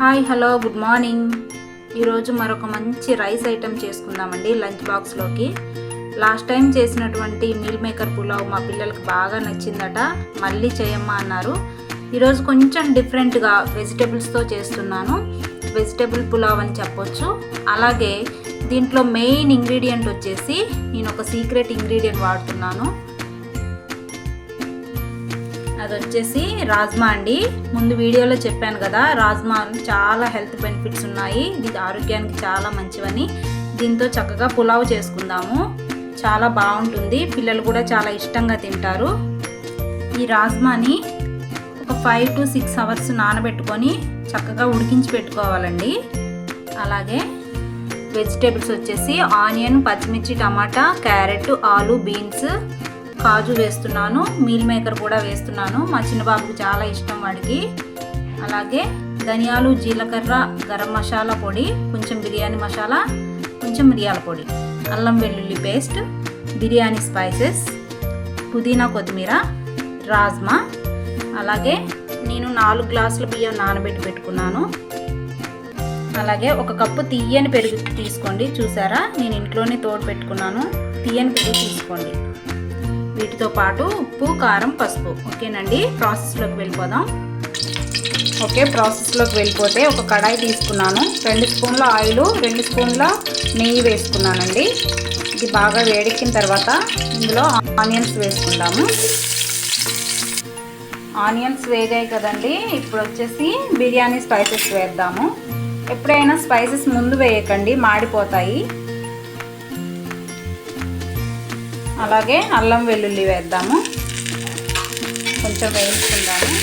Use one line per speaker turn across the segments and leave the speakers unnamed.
Hi hello good morning. ఈరోజు మరొక మంచి రైస్ ఐటెం చేసుకుందామండి లంచ్ బాక్స్లోకి. లాస్ట్ టైం చేసినటువంటి మీల్ మేకర్ పులావ్ మా పిల్లలకి బాగా నచ్చిందట మళ్ళీ చేయమ్మా అన్నారు. ఈరోజు కొంచెం డిఫరెంట్గా వెజిటేబుల్స్తో చేస్తున్నాను. వెజిటేబుల్ పులావ్ అని చెప్పొచ్చు. అలాగే దీంట్లో మెయిన్ ఇంగ్రీడియంట్ వచ్చేసి నేను ఒక సీక్రెట్ ఇంగ్రీడియంట్ వాడుతున్నాను. అది వచ్చేసి రాజ్మా అండి. ముందు వీడియోలో చెప్పాను కదా రాజ్మా చాలా హెల్త్ బెనిఫిట్స్ ఉన్నాయి. ఇది ఆరోగ్యానికి చాలా మంచివని. దీంతో చక్కగా పులావ్ చేసుకుందాము. చాలా బాగుంటుంది. పిల్లలు కూడా చాలా ఇష్టంగా తింటారు. ఈ రాజ్మాని ఒక ఫైవ్ టు సిక్స్ అవర్స్ నానబెట్టుకొని చక్కగా ఉడికించి పెట్టుకోవాలండి. అలాగే వెజిటేబుల్స్ వచ్చేసి ఆనియన్ పచ్చిమిర్చి టమాటా క్యారెట్ ఆలు బీన్స్ కాజు వేస్తున్నాను మీల్ మేకర్ కూడా వేస్తున్నాను. మా చిన్న బాబుకి చాలా ఇష్టం వాడికి. అలాగే ధనియాలు జీలకర్ర గరం మసాలా పొడి కొంచెం బిర్యానీ మసాలా కొంచెం మిరియాల పొడి అల్లం వెల్లుల్లి పేస్ట్ బిర్యానీ స్పైసెస్ పుదీనా కొత్తిమీర రాజ్మా. అలాగే నేను నాలుగు గ్లాసుల బియ్యం నానబెట్టి పెట్టుకున్నాను. అలాగే ఒక కప్పు తీయని పెరుగు తీసుకోండి చూసారా? నేను ఇంట్లోనే తోడు పెట్టుకున్నాను. తీయని పెరుగు తీసుకోండి. వీటితో పాటు ఉప్పు కారం పసుపు. ఓకేనండి? ప్రాసెస్లోకి వెళ్ళిపోదాం. ఓకే ప్రాసెస్లోకి వెళ్ళిపోతే ఒక కడాయి తీసుకున్నాను. రెండు స్పూన్ల ఆయిల్ రెండు స్పూన్ల నెయ్యి వేసుకున్నానండి. ఇది బాగా వేడెక్కిన తర్వాత ఇందులో ఆనియన్స్ వేసుకుందాము. ఆనియన్స్ వేగాయి కదండి. ఇప్పుడు వచ్చేసి బిర్యానీ స్పైసెస్ వేద్దాము. ఎప్పుడైనా స్పైసెస్ ముందు వేయకండి మాడిపోతాయి. అలాగే అల్లం వెల్లుల్లి వేద్దాము. కొంచెం వేయించుకుందాము.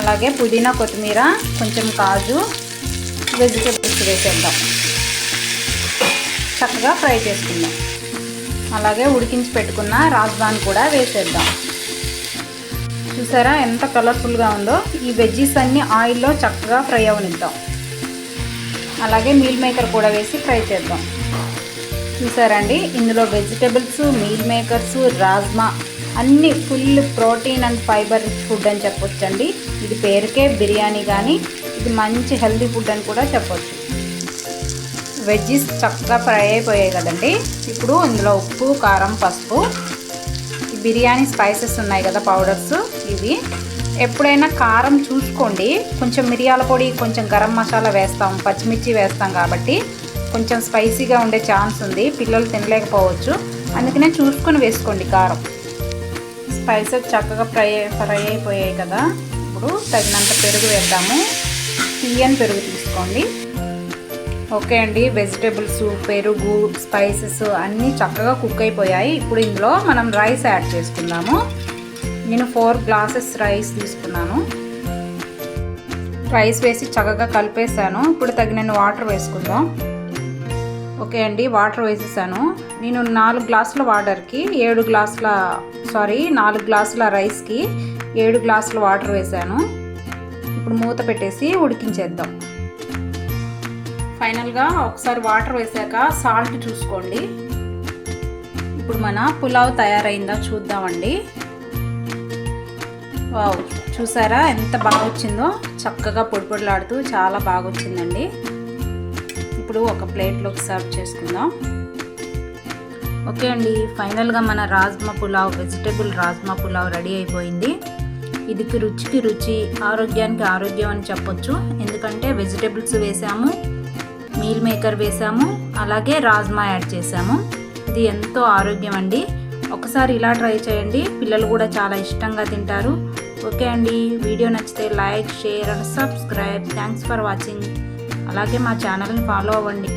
అలాగే పుదీనా కొత్తిమీర కొంచెం కాజు వెజిటేబుల్స్ వేసేద్దాం. చక్కగా ఫ్రై చేసుకుందాం. అలాగే ఉడికించి పెట్టుకున్న రాజ్మాన్ కూడా వేసేద్దాం. చూసారా ఎంత కలర్ఫుల్గా ఉందో? ఈ వెజ్జీస్ అన్నీ ఆయిల్లో చక్కగా ఫ్రై అవనిద్దాం. అలాగే మీల్ మేకర్ కూడా వేసి ఫ్రై చేద్దాం. చూసారండి. ఇందులో వెజిటేబుల్స్ మీల్ మేకర్స్ రాజ్మా అన్ని full protein and fibre rich food అని చెప్పొచ్చండి. ఇది పేరుకే బిర్యానీ కానీ ఇది మంచి హెల్దీ ఫుడ్ అని కూడా చెప్పొచ్చు. వెజ్జీస్ చక్కగా ఫ్రై అయిపోయాయి కదండి. ఇప్పుడు ఇందులో ఉప్పు కారం పసుపు బిర్యానీ స్పైసెస్ ఉన్నాయి కదా పౌడర్స్ ఇవి. ఎప్పుడైనా కారం చూసుకోండి. కొంచెం మిరియాల పొడి కొంచెం గరం మసాలా వేస్తాం పచ్చిమిర్చి వేస్తాం కాబట్టి కొంచెం స్పైసీగా ఉండే ఛాన్స్ ఉంది. పిల్లలు తినలేకపోవచ్చు. అందుకనే చూసుకొని వేసుకోండి కారం. స్పైసెస్ చక్కగా ఫ్రై ఫ్రై అయిపోయాయి కదా. ఇప్పుడు తగినంత పెరుగు వేద్దాము. తీయని పెరుగు తీసుకోండి. ఓకే అండి. వెజిటేబుల్స్ పెరుగు స్పైసెస్ అన్నీ చక్కగా కుక్ అయిపోయాయి. ఇప్పుడు ఇందులో మనం రైస్ యాడ్ చేసుకుందాము. నేను ఫోర్ గ్లాసెస్ రైస్ తీసుకున్నాను. రైస్ వేసి చక్కగా కలిపేసాను ఇప్పుడు తగినన్ని వాటర్ వేసుకుందాం. ఓకే అండి వాటర్ వేసేసాను. నేను నాలుగు గ్లాసుల వాటర్కి ఏడు గ్లాసుల సారీ నాలుగు గ్లాసుల రైస్కి ఏడు గ్లాసుల వాటర్ వేసాను. ఇప్పుడు మూత పెట్టేసి ఉడికించేద్దాం. ఫైనల్గా ఒకసారి వాటర్ వేసాక సాల్ట్ చూసుకోండి. ఇప్పుడు మన పులావ్ తయారైందా చూద్దామండి. వావ్ చూసారా ఎంత బాగా వచ్చిందో చక్కగా పొడి పొడిలాడుతూ చాలా బాగా వచ్చిందండి ఇప్పుడు ఒక ప్లేట్లోకి సర్వ్ చేసుకుందాం. ఓకే అండి ఫైనల్గా మన రాజ్మా పులావ్ వెజిటేబుల్ రాజ్మా పులావ్ రెడీ అయిపోయింది. ఇదికి రుచికి రుచి ఆరోగ్యానికి ఆరోగ్యం అని చెప్పొచ్చు. ఎందుకంటే వెజిటేబుల్స్ వేసాము మీల్ మేకర్ వేసాము అలాగే రాజ్మా యాడ్ చేసాము. ఇది ఎంతో ఆరోగ్యం అండి. ఒకసారి ఇలా ట్రై చేయండి పిల్లలు కూడా చాలా ఇష్టంగా తింటారు. ఓకే అండి వీడియో నచ్చితే like share and subscribe. Thanks for watching. అలాగే మా ఛానల్ని ఫాలో అవ్వండి.